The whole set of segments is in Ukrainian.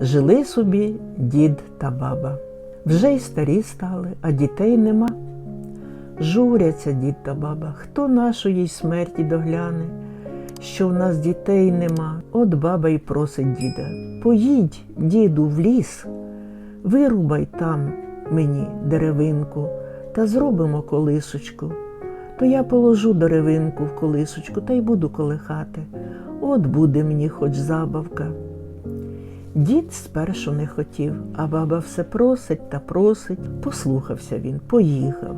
Жили собі дід та баба. Вже й старі стали, а дітей нема. Журяться дід та баба, хто нашої смерті догляне, що в нас дітей нема. От баба й просить діда. Поїдь, діду, в ліс, вирубай там мені деревинку та зробимо колисочку. То я положу деревинку в колисочку та й буду колихати. От буде мені хоч забавка. Дід спершу не хотів, а баба все просить та просить. Послухався він, поїхав.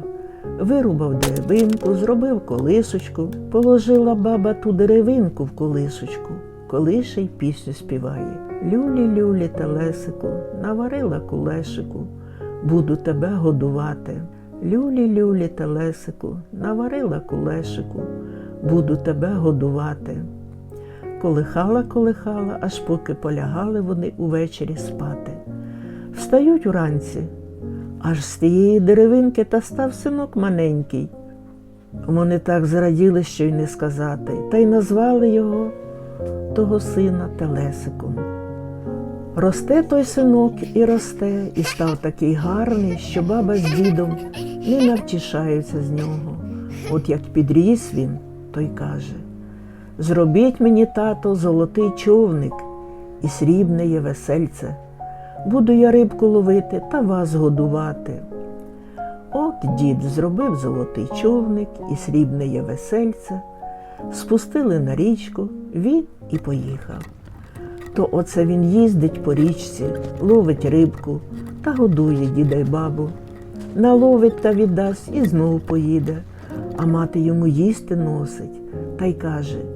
Вирубав деревинку, зробив колисочку, положила баба ту деревинку в колисочку, колише пісню співає. Люлі, люлі, телесику, наварила кулешику, буду тебе годувати. Люлі, люлі, телесику, наварила кулешику, буду тебе годувати. Колихала, колихала, аж поки полягали вони увечері спати. Встають уранці, аж з тієї деревинки та став синок маленький. Вони так зраділи, що й не сказати, та й назвали його того сина Телесиком. Росте той синок і росте, і став такий гарний, що баба з дідом не навтішаються з нього. От як підріс він, той каже Зробіть мені, тато, золотий човник і срібне є весельце. Буду я рибку ловити та вас годувати. От дід зробив золотий човник і срібне є весельце, спустили на річку, він і поїхав. То оце він їздить по річці, ловить рибку та годує діда й бабу. Наловить та віддасть і знову поїде, а мати йому їсти носить та й каже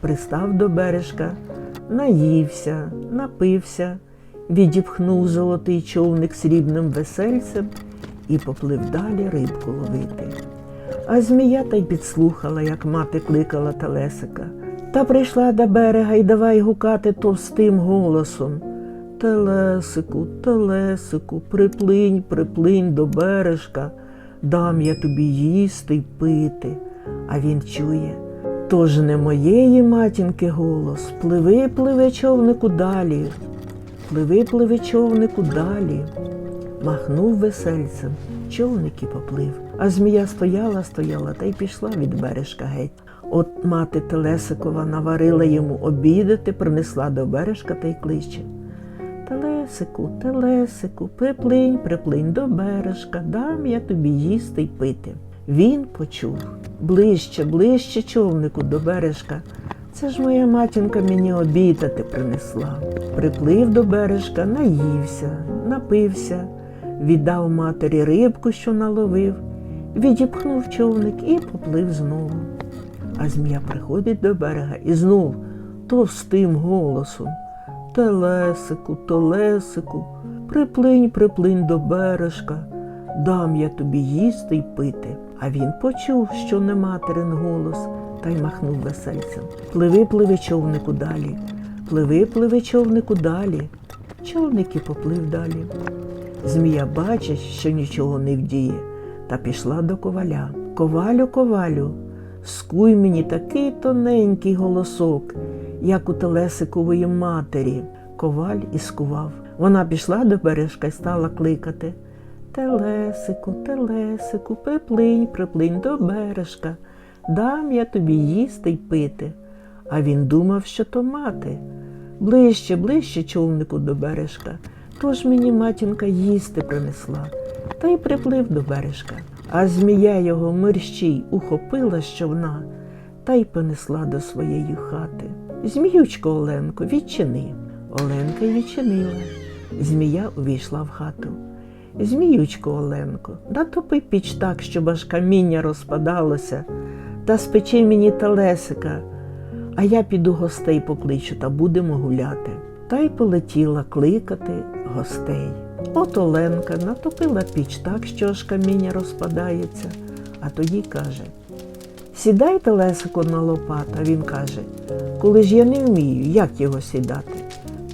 Пристав до бережка, наївся, напився, відіпхнув золотий човник срібним весельцем і поплив далі рибку ловити. А змія та й підслухала, як мати кликала Телесика. Та прийшла до берега й давай гукати товстим голосом. Телесику, телесику, приплинь, приплинь до бережка, дам я тобі їсти й пити. А він чує. Тож не моєї матінки голос, пливи, пливи човнику далі, пливи, пливи човнику далі. Махнув весельцем, човник і поплив, а змія стояла, стояла та й пішла від бережка геть. От мати Телесикова наварила йому обідати, принесла до бережка та й кличе. Телесику, телесику, приплинь, приплинь до бережка, дам я тобі їсти й пити. Він почув ближче, ближче човнику до бережка. Це ж моя матінка мені обідати принесла. Приплив до бережка, наївся, напився, віддав матері рибку, що наловив, відіпхнув човник і поплив знову. А змія приходить до берега і знов товстим голосом. Телесику, телесику, приплинь, приплинь до бережка, дам я тобі їсти й пити. А він почув, що не материн голос, та й махнув весельцем. Пливи, пливи, човнику далі, пливи, пливи, човнику далі. Човник і поплив далі. Змія бачить, що нічого не вдіє, та пішла до коваля. Ковалю, ковалю, скуй мені такий тоненький голосок, як у Телесикової матері. Коваль і скував. Вона пішла до бережка й стала кликати. Телесику, телесику, приплинь, приплинь до бережка, дам я тобі їсти й пити. А він думав, що то мати. Ближче, ближче човнику до бережка. Тож мені матінка їсти принесла, та й приплив до бережка. А змія його мерщій ухопила з човна та й понесла до своєї хати. Зміючко Оленко, відчини. Оленка й відчинила. Змія увійшла в хату. Зміючко Оленко, натопи піч так, щоб аж каміння розпадалося, та спечи мені талесика, а я піду гостей покличу та будемо гуляти. та й полетіла кликати гостей. От Оленка натопила піч так, що аж каміння розпадається, а тоді каже: Сідайте Лесико на лопату, а він каже, коли ж я не вмію, як його сідати?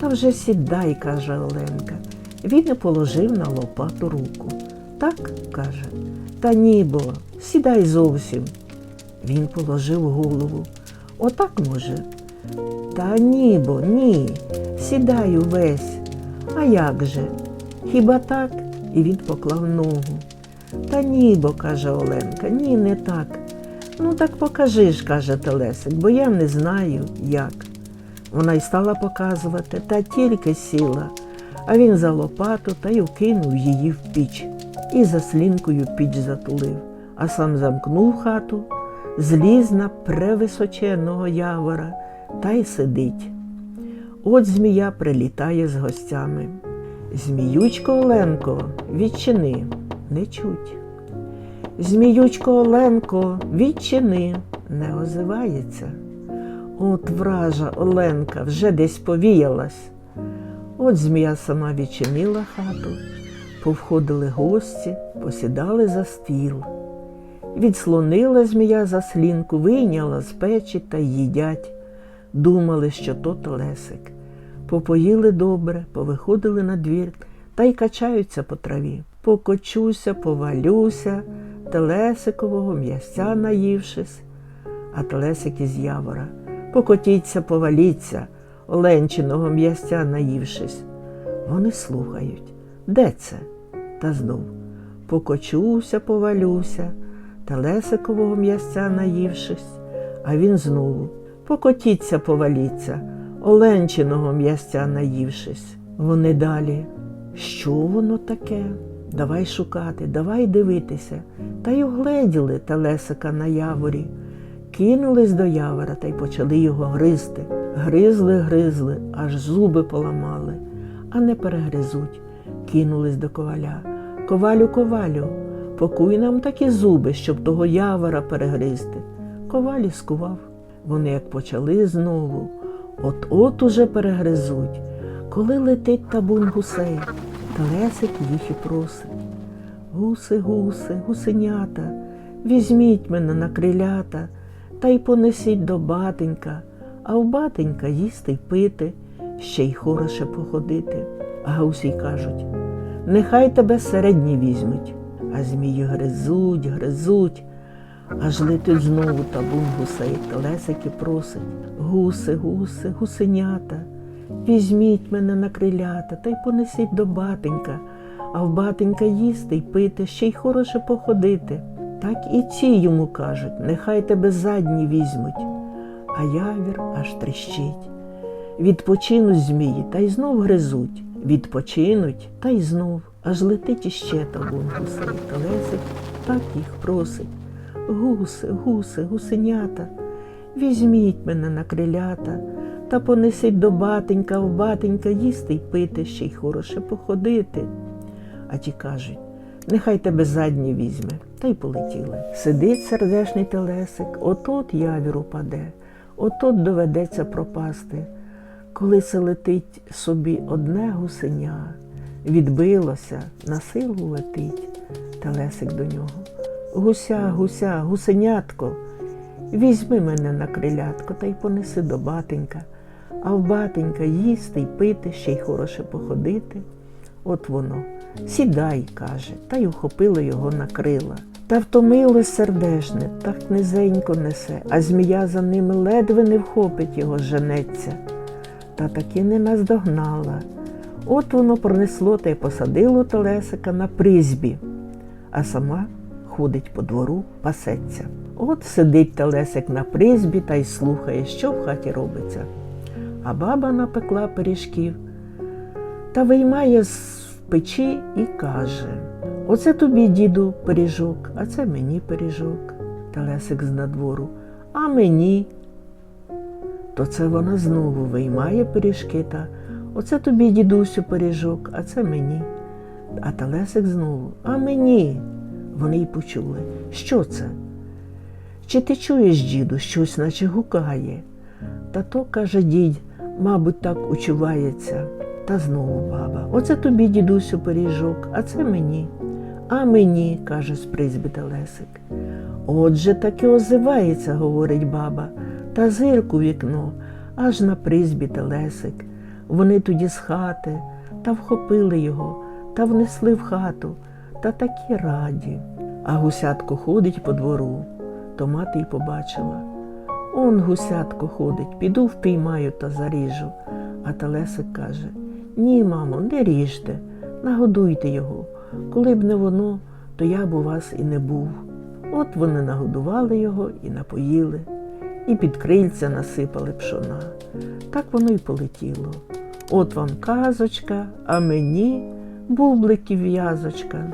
Та вже сідай, каже Оленка. Він і положив на лопату руку. Так, каже, та ні, бо, сідай зовсім. Він положив голову. Отак може. Та ні, бо, ні, сідай увесь. А як же? Хіба так? І він поклав ногу. Та ні, бо, каже Оленка, ні, не так. Ну так покажи ж, каже Телесик, бо я не знаю, як. Вона й стала показувати, та тільки сіла, а він за лопату та й вкинув її в піч і заслінкою піч затулив, а сам замкнув хату, зліз на превисоченого явора та й сидить. От змія прилітає з гостями. Зміючко Оленко, відчини, не чуть. Зміючко Оленко, відчини, не озивається. От вража Оленка вже десь повіялась. От змія сама відчинила хату, повходили гості, посідали за стіл. Відслонила змія заслінку, вийняла з печі та їдять. Думали, що то Телесик. Попоїли добре, повиходили на двір та й качаються по траві. Покочуся, повалюся, телесикового м'ясця наївшись, а телесик із явора. Покотіться, поваліться, оленчиного м'ясця наївшись. Вони слухають. Де це? Та знов покочуся, повалюся, телесикового м'ясця наївшись, а він знову покотіться, поваліться, оленчиного м'ясця наївшись. Вони далі. Що воно таке? Давай шукати, давай дивитися. Та й угледіли телесика на яворі. Кинулись до явора та й почали його гризти. Гризли, гризли, аж зуби поламали, а не перегризуть. Кинулись до коваля. Ковалю, ковалю, покуй нам такі зуби, щоб того явора перегризти. Коваль і скував. Вони як почали знову, от-от уже перегризуть. Коли летить табун гусей, Телесик їх і просить. Гуси, гуси, гусенята, візьміть мене на крилята та й понесіть до батенька, а в батенька їсти й пити, ще й хороше походити. А гусі й кажуть, нехай тебе середні візьмуть, а змії гризуть, гризуть, аж летить знову табун гусей, Телесик і просить. Гуси, гуси, гусенята. Візьміть мене на крилята та й понесіть до батенька, а в батенька їсти й пити, ще й хороше походити. Так і ці йому кажуть, нехай тебе задні візьмуть, а явір аж тріщить. Відпочинуть змії та й знов гризуть, відпочинуть та й знов, аж летить іще табун гусей. Телесик так їх просить. Гуси, гуси, гусенята, візьміть мене на крилята та понесіть до батенька, в батенька їсти й пити, ще й хороше походити. А ті кажуть, нехай тебе задні візьме, та й полетіли. Сидить сердешний телесик, отот явір упаде, отот доведеться пропасти. Коли це летить собі одне гусеня, відбилося, на силу летить, телесик до нього. Гуся, гуся, гусенятко, візьми мене на крилятко та й понеси до батенька а в батенька їсти й пити, ще й хороше походити. От воно, сідай, каже, та й ухопило його на крила. Та втомилось сердешне, так низенько несе, а змія за ними ледве не вхопить його, женеться. Та таки не наздогнала. От воно пронесло та й посадило Телесика на призбі, а сама ходить по двору, пасеться. От сидить Телесик на призбі та й слухає, що в хаті робиться а баба напекла пиріжків та виймає з печі і каже Оце тобі, діду, пиріжок, а це мені пиріжок. Телесик з надвору, а мені. То це вона знову виймає пиріжки та оце тобі, дідусю, пиріжок, а це мені. А Телесик знову, а мені. Вони й почули. Що це? Чи ти чуєш, діду, щось наче гукає? Та то, каже дідь, мабуть, так учувається. Та знову баба. Оце тобі, дідусю, пиріжок, а це мені. А мені, каже з призьби Телесик. Отже таки озивається, говорить баба, та зирку вікно, аж на призьбі Телесик. Вони тоді з хати та вхопили його, та внесли в хату, та такі раді. А гусятко ходить по двору, то мати й побачила. Он гусятко ходить, піду впіймаю та заріжу. А Телесик каже: Ні, мамо, не ріжте, нагодуйте його. Коли б не воно, то я б у вас і не був. От вони нагодували його і напоїли, і під крильця насипали пшона. Так воно й полетіло. От вам казочка, а мені бубликів в'язочка.